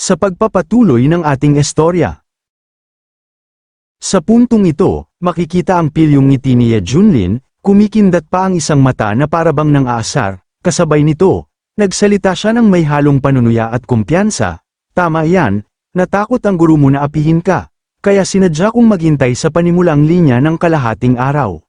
sa pagpapatuloy ng ating istorya. Sa puntong ito, makikita ang pilyong ngiti ni Junlin, kumikindat pa ang isang mata na parabang ng aasar, kasabay nito, nagsalita siya ng may halong panunuya at kumpiyansa, tama yan, natakot ang guru mo na apihin ka, kaya sinadya kong maghintay sa panimulang linya ng kalahating araw.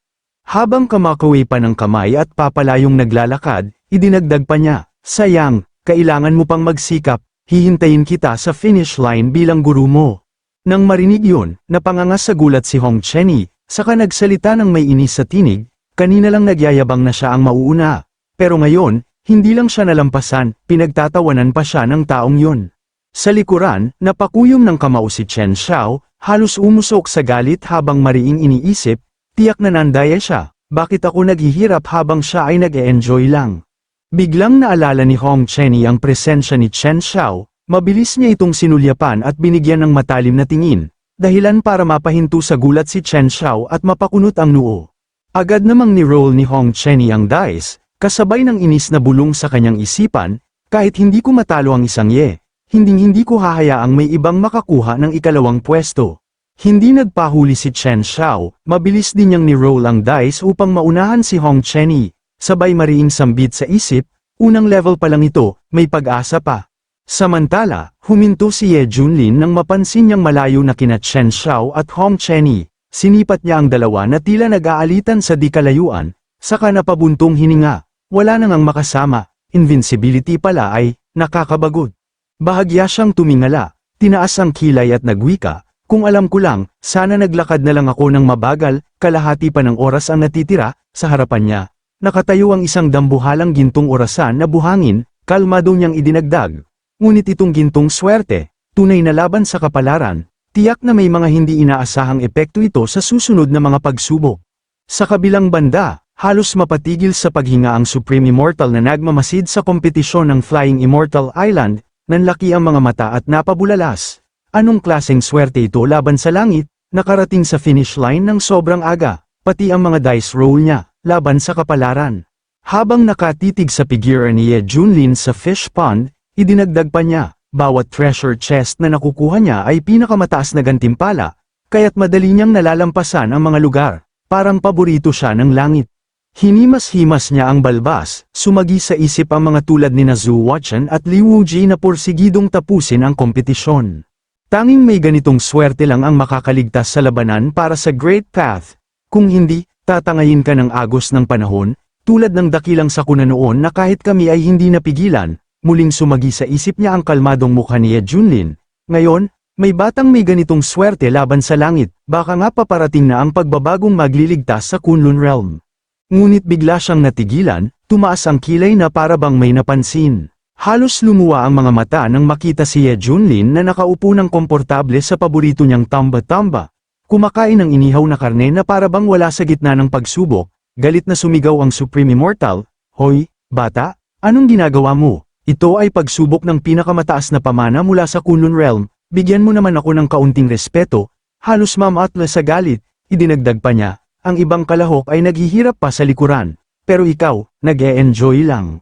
Habang kamakaway pa ng kamay at papalayong naglalakad, idinagdag pa niya, sayang, kailangan mo pang magsikap, hihintayin kita sa finish line bilang guru mo. Nang marinig yun, napangangas sa gulat si Hong Chenny, saka nagsalita ng may inis sa tinig, kanina lang nagyayabang na siya ang mauuna. Pero ngayon, hindi lang siya nalampasan, pinagtatawanan pa siya ng taong yun. Sa likuran, napakuyom ng kamao si Chen Xiao, halos umusok sa galit habang mariing iniisip, tiyak na nandaya siya, bakit ako naghihirap habang siya ay nag-e-enjoy lang. Biglang naalala ni Hong Chenny ang presensya ni Chen Xiao, mabilis niya itong sinulyapan at binigyan ng matalim na tingin, dahilan para mapahinto sa gulat si Chen Xiao at mapakunot ang noo. Agad namang ni-roll ni Hong Chenny ang dice, kasabay ng inis na bulong sa kanyang isipan, kahit hindi ko matalo ang isang ye, hinding-hindi ko hahayaang may ibang makakuha ng ikalawang pwesto. Hindi nagpahuli si Chen Xiao, mabilis din niyang ni-roll ang dice upang maunahan si Hong Chenny, sabay mariing sambit sa isip, unang level pa lang ito, may pag-asa pa. Samantala, huminto si Ye Junlin nang mapansin niyang malayo na kina Chen Xiao at Hong Chenny, sinipat niya ang dalawa na tila nag-aalitan sa di kalayuan, saka napabuntong hininga, wala nang ang makasama, invincibility pala ay, nakakabagod. Bahagya siyang tumingala, tinaas ang kilay at nagwika, kung alam ko lang, sana naglakad na lang ako ng mabagal, kalahati pa ng oras ang natitira, sa harapan niya. Nakatayo ang isang dambuhalang gintong orasan na buhangin, kalmado niyang idinagdag. Ngunit itong gintong swerte, tunay na laban sa kapalaran, tiyak na may mga hindi inaasahang epekto ito sa susunod na mga pagsubok. Sa kabilang banda, halos mapatigil sa paghinga ang Supreme Immortal na nagmamasid sa kompetisyon ng Flying Immortal Island, nanlaki ang mga mata at napabulalas. Anong klaseng swerte ito laban sa langit, nakarating sa finish line ng sobrang aga, pati ang mga dice roll niya, laban sa kapalaran. Habang nakatitig sa figure ni Ye Junlin sa fish pond, idinagdag pa niya, bawat treasure chest na nakukuha niya ay pinakamataas na gantimpala, kaya't madali niyang nalalampasan ang mga lugar, parang paborito siya ng langit. Hinimas-himas niya ang balbas, sumagi sa isip ang mga tulad ni Zhu Watchen at Li Wuji na porsigidong tapusin ang kompetisyon. Tanging may ganitong swerte lang ang makakaligtas sa labanan para sa Great Path, kung hindi, tatangayin ka ng agos ng panahon, tulad ng dakilang sakuna noon na kahit kami ay hindi napigilan, muling sumagi sa isip niya ang kalmadong mukha ni Junlin. Ngayon, may batang may ganitong swerte laban sa langit, baka nga paparating na ang pagbabagong magliligtas sa Kunlun Realm. Ngunit bigla siyang natigilan, tumaas ang kilay na para bang may napansin. Halos lumuwa ang mga mata nang makita si Ye Junlin na nakaupo ng komportable sa paborito niyang tamba-tamba. Kumakain ng inihaw na karne na para bang wala sa gitna ng pagsubok, galit na sumigaw ang Supreme Immortal, Hoy, bata, anong ginagawa mo? Ito ay pagsubok ng pinakamataas na pamana mula sa Kunlun Realm, bigyan mo naman ako ng kaunting respeto, halos mamatla sa galit, idinagdag pa niya, ang ibang kalahok ay naghihirap pa sa likuran, pero ikaw, nag-e-enjoy lang.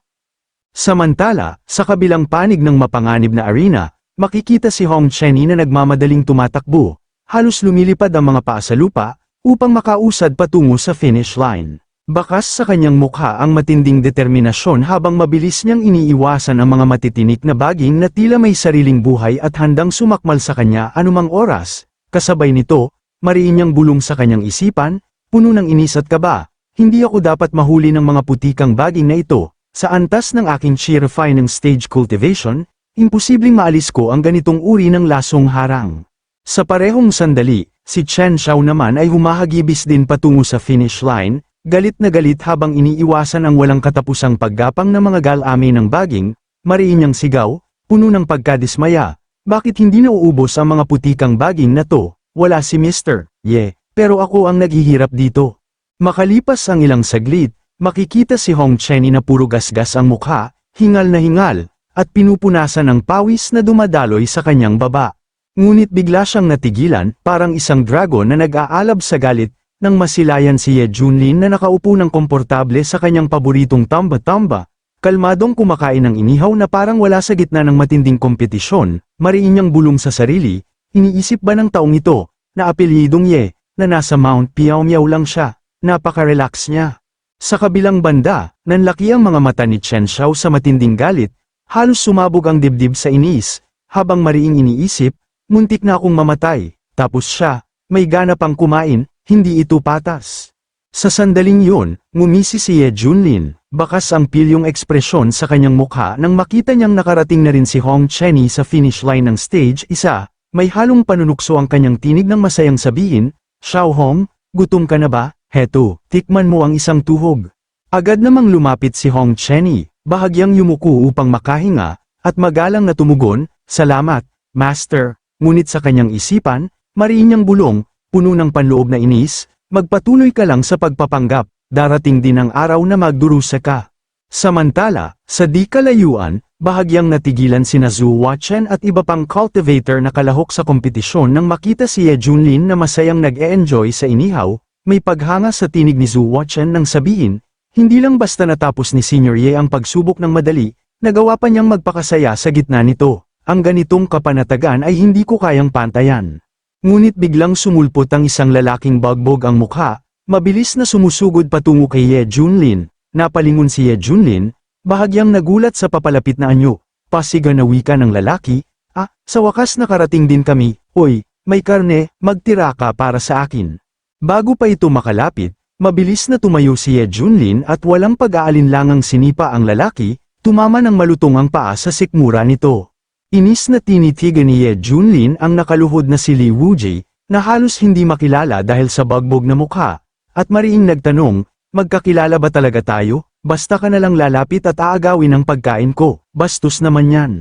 Samantala, sa kabilang panig ng mapanganib na arena, makikita si Hong Chenny na nagmamadaling tumatakbo, halos lumilipad ang mga paa sa lupa, upang makausad patungo sa finish line. Bakas sa kanyang mukha ang matinding determinasyon habang mabilis niyang iniiwasan ang mga matitinik na baging na tila may sariling buhay at handang sumakmal sa kanya anumang oras. Kasabay nito, mariin niyang bulong sa kanyang isipan, puno ng inis at kaba, hindi ako dapat mahuli ng mga putikang baging na ito. Sa antas ng aking sheer refining stage cultivation, imposibleng maalis ko ang ganitong uri ng lasong harang. Sa parehong sandali, si Chen Xiao naman ay humahagibis din patungo sa finish line, Galit na galit habang iniiwasan ang walang katapusang paggapang ng mga galami ng baging, mariin niyang sigaw, puno ng pagkadismaya. Bakit hindi nauubos ang mga putikang baging na to? Wala si Mr. Ye, pero ako ang naghihirap dito. Makalipas ang ilang saglit, makikita si Hong Chenny na puro gasgas ang mukha, hingal na hingal, at pinupunasan ng pawis na dumadaloy sa kanyang baba. Ngunit bigla siyang natigilan, parang isang dragon na nag-aalab sa galit, nang masilayan si Ye Junlin na nakaupo ng komportable sa kanyang paboritong tamba-tamba, kalmadong kumakain ng inihaw na parang wala sa gitna ng matinding kompetisyon, mariin niyang bulong sa sarili, iniisip ba ng taong ito, na apelyidong Ye, na nasa Mount Piao lang siya, napaka-relax niya. Sa kabilang banda, nanlaki ang mga mata ni Chen Xiao sa matinding galit, halos sumabog ang dibdib sa inis, habang mariing iniisip, muntik na akong mamatay, tapos siya, may gana pang kumain, hindi ito patas. Sa sandaling yun, ngumisi si Ye Junlin, bakas ang pilyong ekspresyon sa kanyang mukha nang makita niyang nakarating na rin si Hong Chenny sa finish line ng stage. Isa, may halong panunukso ang kanyang tinig ng masayang sabihin, Xiao Hong, gutom ka na ba? Heto, tikman mo ang isang tuhog. Agad namang lumapit si Hong Chenny, bahagyang yumuko upang makahinga, at magalang na tumugon, Salamat, Master, ngunit sa kanyang isipan, mariin niyang bulong, puno ng panloob na inis, magpatuloy ka lang sa pagpapanggap, darating din ang araw na magdurusa ka. Samantala, sa di kalayuan, bahagyang natigilan sina Zhu Wachen at iba pang cultivator na kalahok sa kompetisyon nang makita si Ye Junlin na masayang nag-e-enjoy sa inihaw, may paghanga sa tinig ni Zhu Wachen nang sabihin, hindi lang basta natapos ni Senior Ye ang pagsubok ng madali, nagawa pa niyang magpakasaya sa gitna nito. Ang ganitong kapanatagan ay hindi ko kayang pantayan. Ngunit biglang sumulpot ang isang lalaking bagbog ang mukha, mabilis na sumusugod patungo kay Ye Junlin, napalingon si Ye Junlin, bahagyang nagulat sa papalapit na anyo, pasiga na wika ng lalaki, ah, sa wakas nakarating din kami, oy, may karne, magtira ka para sa akin. Bago pa ito makalapit, mabilis na tumayo si Ye Junlin at walang pag-aalinlangang sinipa ang lalaki, tumama ng malutong ang paa sa sikmura nito. Inis na tinitigan ni Ye Junlin ang nakaluhod na si Li Wuji, na halos hindi makilala dahil sa bagbog na mukha, at mariing nagtanong, magkakilala ba talaga tayo? Basta ka na lang lalapit at aagawin ang pagkain ko, bastos naman yan.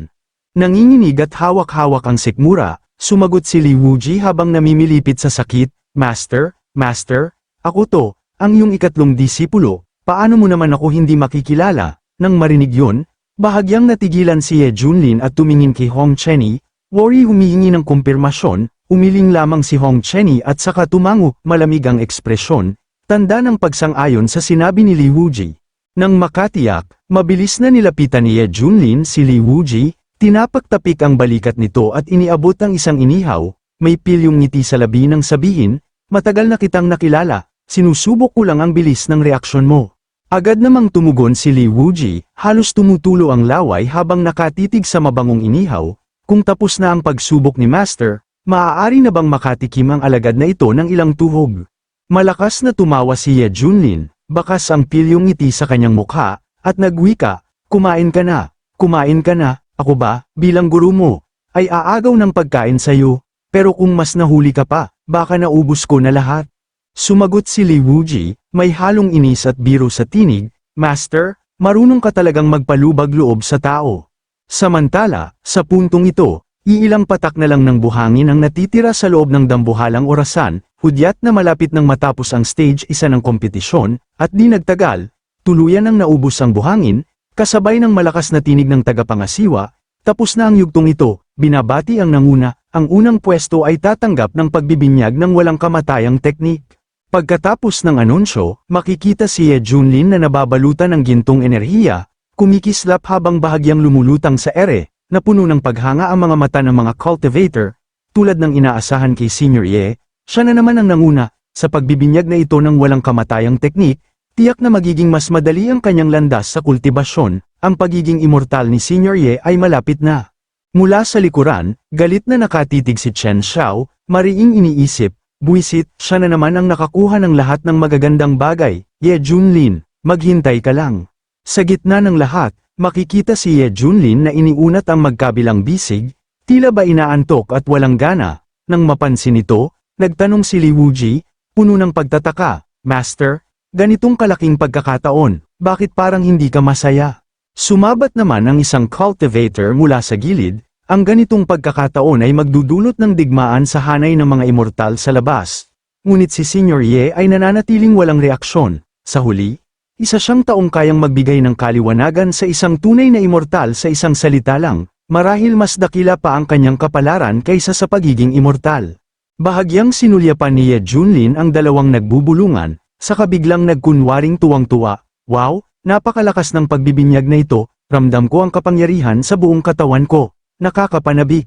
Nanginginig at hawak-hawak ang sikmura, sumagot si Li Wuji habang namimilipit sa sakit, Master, Master, ako to, ang iyong ikatlong disipulo, paano mo naman ako hindi makikilala? Nang marinig yun, Bahagyang natigilan si Ye Junlin at tumingin kay Hong Chenny, worry humihingi ng kumpirmasyon, umiling lamang si Hong Chenny at saka tumango, malamig ang ekspresyon, tanda ng pagsang-ayon sa sinabi ni Li Wuji. Nang makatiyak, mabilis na nilapitan ni Ye Junlin si Li Wuji, tinapak-tapik ang balikat nito at iniabot ang isang inihaw, may pilyong ngiti sa labi ng sabihin, matagal na kitang nakilala, sinusubok ko lang ang bilis ng reaksyon mo. Agad namang tumugon si Li Wuji, halos tumutulo ang laway habang nakatitig sa mabangong inihaw, kung tapos na ang pagsubok ni Master, maaari na bang makatikim ang alagad na ito ng ilang tuhog. Malakas na tumawa si Ye Junlin, bakas ang pilyong ngiti sa kanyang mukha, at nagwika, kumain ka na, kumain ka na, ako ba, bilang guru mo, ay aagaw ng pagkain sa'yo, pero kung mas nahuli ka pa, baka naubos ko na lahat. Sumagot si Li Wuji, may halong inis at biro sa tinig, Master, marunong ka talagang magpalubag loob sa tao. Samantala, sa puntong ito, iilang patak na lang ng buhangin ang natitira sa loob ng dambuhalang orasan, hudyat na malapit nang matapos ang stage isa ng kompetisyon, at di nagtagal, tuluyan ang naubos ang buhangin, kasabay ng malakas na tinig ng tagapangasiwa, tapos na ang yugtong ito, binabati ang nanguna, ang unang pwesto ay tatanggap ng pagbibinyag ng walang kamatayang teknik. Pagkatapos ng anunsyo, makikita si Ye Junlin na nababalutan ng gintong enerhiya, kumikislap habang bahagyang lumulutang sa ere, na puno ng paghanga ang mga mata ng mga cultivator, tulad ng inaasahan kay Senior Ye, siya na naman ang nanguna, sa pagbibinyag na ito ng walang kamatayang teknik, tiyak na magiging mas madali ang kanyang landas sa kultibasyon, ang pagiging immortal ni Senior Ye ay malapit na. Mula sa likuran, galit na nakatitig si Chen Xiao, mariing iniisip, Buisit, siya na naman ang nakakuha ng lahat ng magagandang bagay, Ye Junlin, maghintay ka lang. Sa gitna ng lahat, makikita si Ye Junlin na iniunat ang magkabilang bisig, tila ba inaantok at walang gana. Nang mapansin ito, nagtanong si Li Wuji, puno ng pagtataka, Master, ganitong kalaking pagkakataon, bakit parang hindi ka masaya? Sumabat naman ang isang cultivator mula sa gilid, ang ganitong pagkakataon ay magdudulot ng digmaan sa hanay ng mga immortal sa labas. Ngunit si Senior Ye ay nananatiling walang reaksyon. Sa huli, isa siyang taong kayang magbigay ng kaliwanagan sa isang tunay na immortal sa isang salita lang, marahil mas dakila pa ang kanyang kapalaran kaysa sa pagiging immortal. Bahagyang sinulyapan ni Ye Junlin ang dalawang nagbubulungan, sa kabiglang nagkunwaring tuwang-tuwa, wow, napakalakas ng pagbibinyag na ito, ramdam ko ang kapangyarihan sa buong katawan ko, nakakapanabik.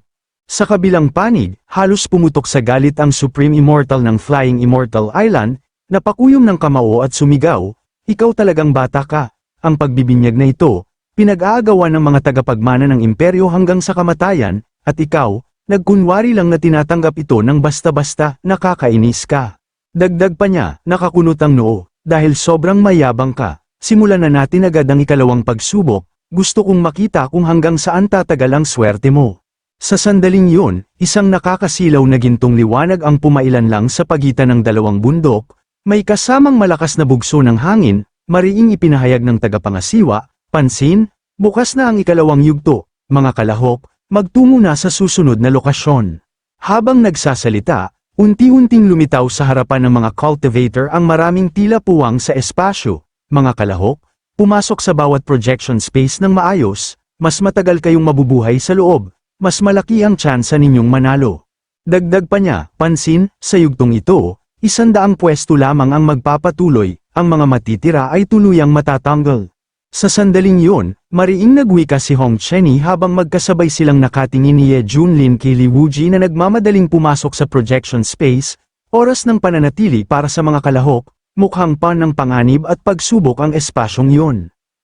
Sa kabilang panig, halos pumutok sa galit ang Supreme Immortal ng Flying Immortal Island, napakuyom ng kamao at sumigaw, ikaw talagang bata ka. Ang pagbibinyag na ito, pinag-aagawan ng mga tagapagmana ng imperyo hanggang sa kamatayan, at ikaw, nagkunwari lang na tinatanggap ito ng basta-basta, nakakainis ka. Dagdag pa niya, nakakunot ang noo, dahil sobrang mayabang ka. Simulan na natin agad ang ikalawang pagsubok, gusto kong makita kung hanggang saan tatagal ang swerte mo. Sa sandaling yun, isang nakakasilaw na gintong liwanag ang pumailan lang sa pagitan ng dalawang bundok, may kasamang malakas na bugso ng hangin, mariing ipinahayag ng tagapangasiwa, pansin, bukas na ang ikalawang yugto, mga kalahok, magtungo na sa susunod na lokasyon. Habang nagsasalita, unti-unting lumitaw sa harapan ng mga cultivator ang maraming tila puwang sa espasyo, mga kalahok, pumasok sa bawat projection space ng maayos, mas matagal kayong mabubuhay sa loob, mas malaki ang tsansa ninyong manalo. Dagdag pa niya, pansin, sa yugtong ito, isandaang pwesto lamang ang magpapatuloy, ang mga matitira ay tuluyang matatanggal. Sa sandaling yun, mariing nagwika si Hong Chenny habang magkasabay silang nakatingin ni Ye Junlin kay Li Wuji na nagmamadaling pumasok sa projection space, oras ng pananatili para sa mga kalahok, mukhang pan ng panganib at pagsubok ang espasyong yun.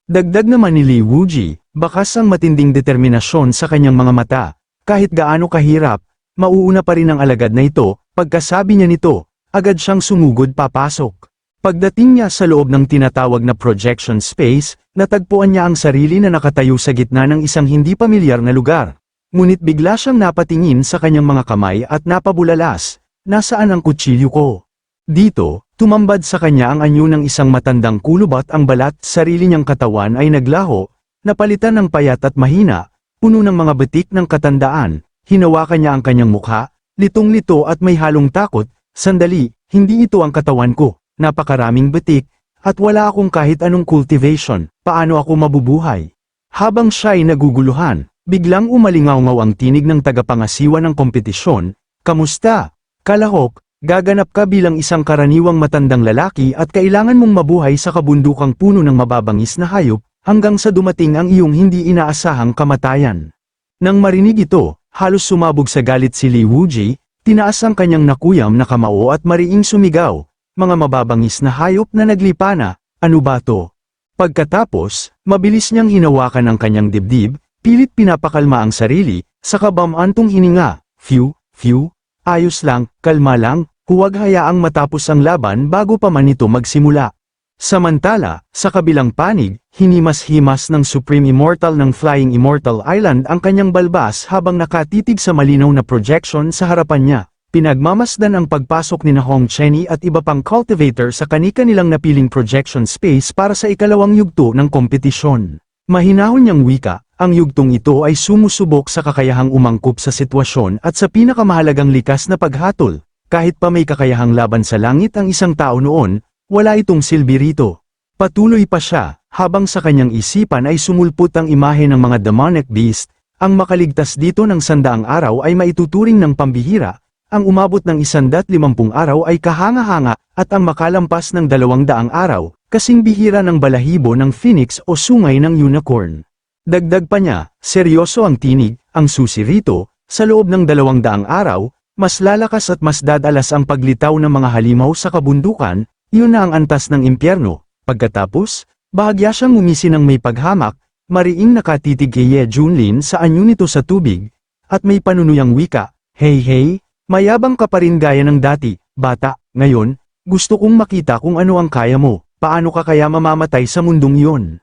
Dagdag naman ni Li Wuji, bakas ang matinding determinasyon sa kanyang mga mata, kahit gaano kahirap, mauuna pa rin ang alagad na ito, pagkasabi niya nito, agad siyang sumugod papasok. Pagdating niya sa loob ng tinatawag na projection space, natagpuan niya ang sarili na nakatayo sa gitna ng isang hindi pamilyar na lugar. Ngunit bigla siyang napatingin sa kanyang mga kamay at napabulalas, nasaan ang kutsilyo ko? Dito, tumambad sa kanya ang anyo ng isang matandang kulubat ang balat, sarili niyang katawan ay naglaho, napalitan ng payat at mahina, puno ng mga betik ng katandaan, hinawakan niya ang kanyang mukha, litong-lito at may halong takot, sandali, hindi ito ang katawan ko, napakaraming betik, at wala akong kahit anong cultivation, paano ako mabubuhay? Habang siya'y naguguluhan, biglang umalingaw-ngaw ang tinig ng tagapangasiwa ng kompetisyon, Kamusta? Kalahok, gaganap ka bilang isang karaniwang matandang lalaki at kailangan mong mabuhay sa kabundukang puno ng mababangis na hayop, hanggang sa dumating ang iyong hindi inaasahang kamatayan. Nang marinig ito, halos sumabog sa galit si Li Wuji, tinaas ang kanyang nakuyam na kamao at mariing sumigaw, mga mababangis na hayop na naglipana, ano ba to? Pagkatapos, mabilis niyang hinawakan ang kanyang dibdib, pilit pinapakalma ang sarili, sa kabamantong hininga, phew, phew, ayos lang, kalma lang, huwag hayaang matapos ang laban bago pa man ito magsimula. Samantala, sa kabilang panig, hinimas-himas ng Supreme Immortal ng Flying Immortal Island ang kanyang balbas habang nakatitig sa malinaw na projection sa harapan niya. Pinagmamasdan ang pagpasok ni na Hong Chenny at iba pang cultivator sa kani-kanilang napiling projection space para sa ikalawang yugto ng kompetisyon. Mahinahon niyang wika, ang yugtong ito ay sumusubok sa kakayahang umangkop sa sitwasyon at sa pinakamahalagang likas na paghatol. Kahit pa may kakayahang laban sa langit ang isang tao noon, wala itong silbi rito. Patuloy pa siya, habang sa kanyang isipan ay sumulpot ang imahe ng mga demonic beast, ang makaligtas dito ng sandaang araw ay maituturing ng pambihira, ang umabot ng isandat limampung araw ay kahanga-hanga, at ang makalampas ng dalawang daang araw, kasing bihira ng balahibo ng phoenix o sungay ng unicorn. Dagdag pa niya, seryoso ang tinig, ang susi rito, sa loob ng dalawang daang araw, mas lalakas at mas dadalas ang paglitaw ng mga halimaw sa kabundukan, yun na ang antas ng impyerno. Pagkatapos, bahagya siyang umisi ng may paghamak, mariing nakatitig kay Ye Junlin sa anyo nito sa tubig, at may panunuyang wika, Hey hey, mayabang ka pa rin gaya ng dati, bata, ngayon, gusto kong makita kung ano ang kaya mo, paano ka kaya mamamatay sa mundong iyon.